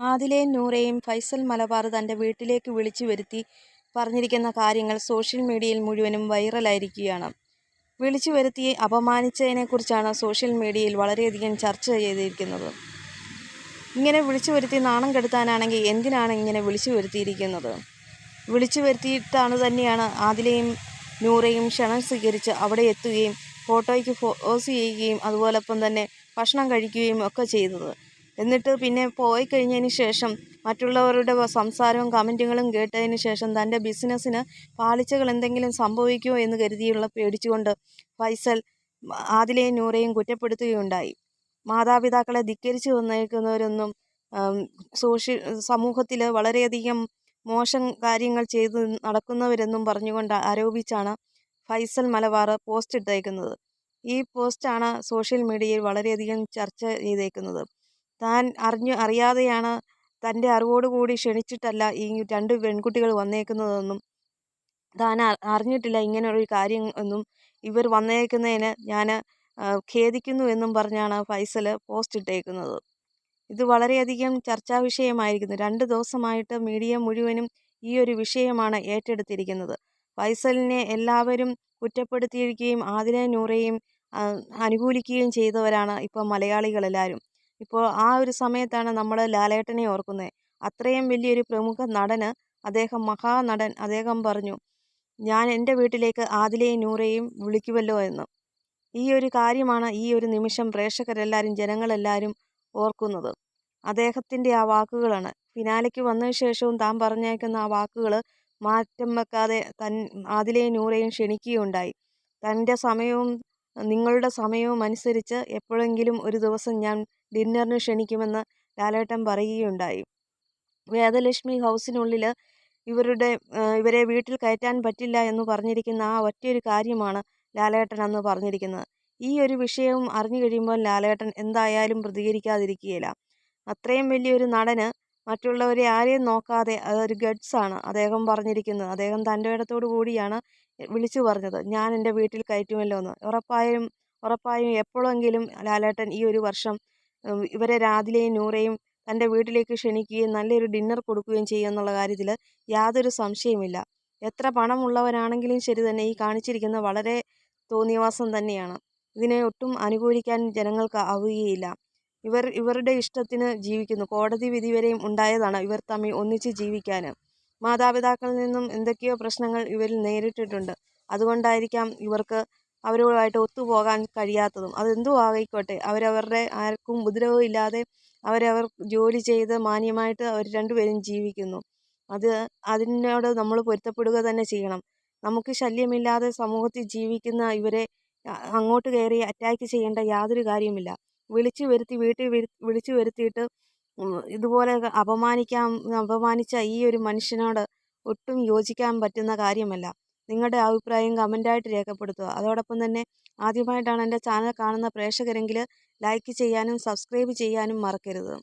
ആദിലയും നൂറയും ഫൈസൽ മലബാർ തന്റെ വീട്ടിലേക്ക് വിളിച്ചു വരുത്തി പറഞ്ഞിരിക്കുന്ന കാര്യങ്ങൾ സോഷ്യൽ മീഡിയയിൽ മുഴുവനും വൈറലായിരിക്കുകയാണ്. വിളിച്ചു വരുത്തി അപമാനിച്ചതിനെക്കുറിച്ചാണ് സോഷ്യൽ മീഡിയയിൽ വളരെയധികം ചർച്ച ചെയ്തിരിക്കുന്നത്. ഇങ്ങനെ വിളിച്ചു വരുത്തി നാണം കെടുത്താനാണെങ്കിൽ എന്തിനാണ് ഇങ്ങനെ വിളിച്ചു വരുത്തിയിരിക്കുന്നത്? വിളിച്ചു വരുത്തിയിട്ടാണ് തന്നെയാണ് ആദിലയും നൂറയും ക്ഷണം സ്വീകരിച്ച് അവിടെ എത്തുകയും ഫോട്ടോയ്ക്ക് ഫോസ് ചെയ്യുകയും അതുപോലൊപ്പം തന്നെ ഭക്ഷണം കഴിക്കുകയും ഒക്കെ ചെയ്തത്. എന്നിട്ട് പിന്നെ പോയി കഴിഞ്ഞതിന് ശേഷം മറ്റുള്ളവരുടെ സംസാരവും കമന്റുകളും കേട്ടതിന് ശേഷം തന്റെ ബിസിനസ്സിന് പാളിച്ചകൾ എന്തെങ്കിലും സംഭവിക്കുമോ എന്ന് കരുതിയുള്ള പേടിച്ചുകൊണ്ട് ഫൈസൽ ആദിലെയും നൂറയും കുറ്റപ്പെടുത്തുകയുണ്ടായി. മാതാപിതാക്കളെ ധിക്കരിച്ചു വന്നേക്കുന്നവരൊന്നും സോഷ്യൽ സമൂഹത്തിൽ വളരെയധികം മോശം കാര്യങ്ങൾ ചെയ്ത് നടക്കുന്നവരെന്നും പറഞ്ഞുകൊണ്ട് ആരോപിച്ചാണ് ഫൈസൽ മലബാർ പോസ്റ്റ് ഇട്ടേക്കുന്നത്. ഈ പോസ്റ്റാണ് സോഷ്യൽ മീഡിയയിൽ വളരെയധികം ചർച്ച ചെയ്തേക്കുന്നത്. താൻ അറിഞ്ഞു അറിയാതെയാണ് തന്റെ അറിവോടുകൂടി ക്ഷണിച്ചിട്ടല്ല ഈ രണ്ട് പെൺകുട്ടികൾ വന്നേക്കുന്നതെന്നും താൻ അറിഞ്ഞിട്ടില്ല ഇങ്ങനെ കാര്യം എന്നും ഇവർ വന്നേക്കുന്നതിന് ഞാൻ ഖേദിക്കുന്നു എന്നും പറഞ്ഞാണ് ഫൈസൽ പോസ്റ്റ് ഇട്ടേക്കുന്നത്. ഇത് വളരെയധികം ചർച്ചാ വിഷയമായിരിക്കുന്നു. രണ്ട് ദിവസമായിട്ട് മീഡിയ മുഴുവനും ഈ ഒരു വിഷയമാണ് ഏറ്റെടുത്തിരിക്കുന്നത്. ഫൈസലിനെ എല്ലാവരും കുറ്റപ്പെടുത്തിയിരിക്കുകയും ആദില നൂറയും അനുകൂലിക്കുകയും ചെയ്തവരാണ് ഇപ്പോൾ മലയാളികളെല്ലാവരും. ഇപ്പോൾ ആ ഒരു സമയത്താണ് നമ്മൾ ലാലേട്ടനെ ഓർക്കുന്നത് അത്രയും വലിയൊരു പ്രമുഖ നടന് അദ്ദേഹം മഹാനടൻ അദ്ദേഹം പറഞ്ഞു ഞാൻ എന്റെ വീട്ടിലേക്ക് ആദിലയും നൂറേയും വിളിക്കുമല്ലോ എന്ന്. ഈ ഒരു കാര്യമാണ് ഈ ഒരു നിമിഷം പ്രേക്ഷകരെല്ലാവരും ജനങ്ങളെല്ലാവരും ഓർക്കുന്നത്. അദ്ദേഹത്തിന്റെ ആ വാക്കുകളാണ്. ഫിനാലയ്ക്ക് വന്നതിന് ശേഷവും താൻ പറഞ്ഞേക്കുന്ന ആ വാക്കുകൾ മാറ്റം വെക്കാതെ തൻ ആദിലയും നൂറേയും ക്ഷണിക്കുകയുണ്ടായി. തന്റെ സമയവും നിങ്ങളുടെ സമയവും അനുസരിച്ച് എപ്പോഴെങ്കിലും ഒരു ദിവസം ഞാൻ ഡിന്നറിന് ക്ഷണിക്കുമെന്ന് ലാലേട്ടൻ പറയുകയുണ്ടായി. വേദലക്ഷ്മി ഹൗസിനുള്ളിൽ ഇവരുടെ ഇവരെ വീട്ടിൽ കയറ്റാൻ പറ്റില്ല എന്ന് പറഞ്ഞിരിക്കുന്ന ആ ഒറ്റയൊരു കാര്യമാണ് ലാലേട്ടൻ അന്ന് പറഞ്ഞിരിക്കുന്നത്. ഈ ഒരു വിഷയവും അറിഞ്ഞു കഴിയുമ്പോൾ ലാലേട്ടൻ എന്തായാലും പ്രതികരിക്കാതിരിക്കുകയില്ല. അത്രയും വലിയൊരു നടന് മറ്റുള്ളവരെ ആരെയും നോക്കാതെ അതൊരു ഗഡ്സാണ് അദ്ദേഹം പറഞ്ഞിരിക്കുന്നത്. അദ്ദേഹം തന്റെ ഇടത്തോടു കൂടിയാണ് വിളിച്ചു പറഞ്ഞത്. ഞാൻ എന്റെ വീട്ടിൽ കയറ്റുമല്ലോ എന്ന്. ഉറപ്പായും ഉറപ്പായും എപ്പോഴെങ്കിലും ലാലേട്ടൻ ഈ ഒരു വർഷം ഇവരെ രാധിലെയും നൂറയും തന്റെ വീട്ടിലേക്ക് ക്ഷണിക്കുകയും നല്ലൊരു ഡിന്നർ കൊടുക്കുകയും ചെയ്യുക എന്നുള്ള കാര്യത്തിൽ യാതൊരു സംശയമില്ല എത്ര പണമുള്ളവരാണെങ്കിലും ശരി തന്നെ ഈ കാണിച്ചിരിക്കുന്ന വളരെ തോന്നിയവാസം തന്നെയാണ്. ഇതിനെ ഒട്ടും അനുകൂലിക്കാൻ ജനങ്ങൾക്ക് ആവുകയില്ല. ഇവർ ഇവരുടെ ഇഷ്ടത്തിന് ജീവിക്കുന്നു. കോടതി വിധി വരെയും ഉണ്ടായതാണ് ഇവർ തമ്മിൽ ഒന്നിച്ച് ജീവിക്കാൻ മാതാപിതാക്കളിൽ നിന്നും എന്തൊക്കെയോ പ്രശ്നങ്ങൾ ഇവരിൽ നേരിട്ടിട്ടുണ്ട്. അതുകൊണ്ടായിരിക്കാം ഇവർക്ക് അവരുമായിട്ട് ഒത്തുപോകാൻ കഴിയാത്തതും അതെന്തോ ആയിക്കോട്ടെ. അവരവരുടെ ആർക്കും ഉപദ്രവം ഇല്ലാതെ അവരവർ ജോലി ചെയ്ത് മാന്യമായിട്ട് അവർ രണ്ടുപേരും ജീവിക്കുന്നു. അത് അതിനോട് നമ്മൾ പൊരുത്തപ്പെടുക തന്നെ ചെയ്യണം. നമുക്ക് ശല്യമില്ലാതെ സമൂഹത്തിൽ ജീവിക്കുന്ന ഇവരെ അങ്ങോട്ട് കയറി അറ്റാക്ക് ചെയ്യേണ്ട യാതൊരു കാര്യമില്ല വിളിച്ചു വരുത്തി വീട്ടിൽ വിളിച്ചു വരുത്തിയിട്ട് ഇതുപോലെ അപമാനിക്കാൻ അപമാനിച്ച ഈ ഒരു മനുഷ്യനോട് ഒട്ടും യോജിക്കാൻ പറ്റുന്ന കാര്യമല്ല. നിങ്ങളുടെ അഭിപ്രായം കമന്റായിട്ട് രേഖപ്പെടുത്തുക. അതോടൊപ്പം തന്നെ ആദ്യമായിട്ടാണ് എന്റെ ചാനൽ കാണുന്ന പ്രേക്ഷകരെങ്കിൽ ലൈക്ക് ചെയ്യാനും സബ്സ്ക്രൈബ് ചെയ്യാനും മറക്കരുത്.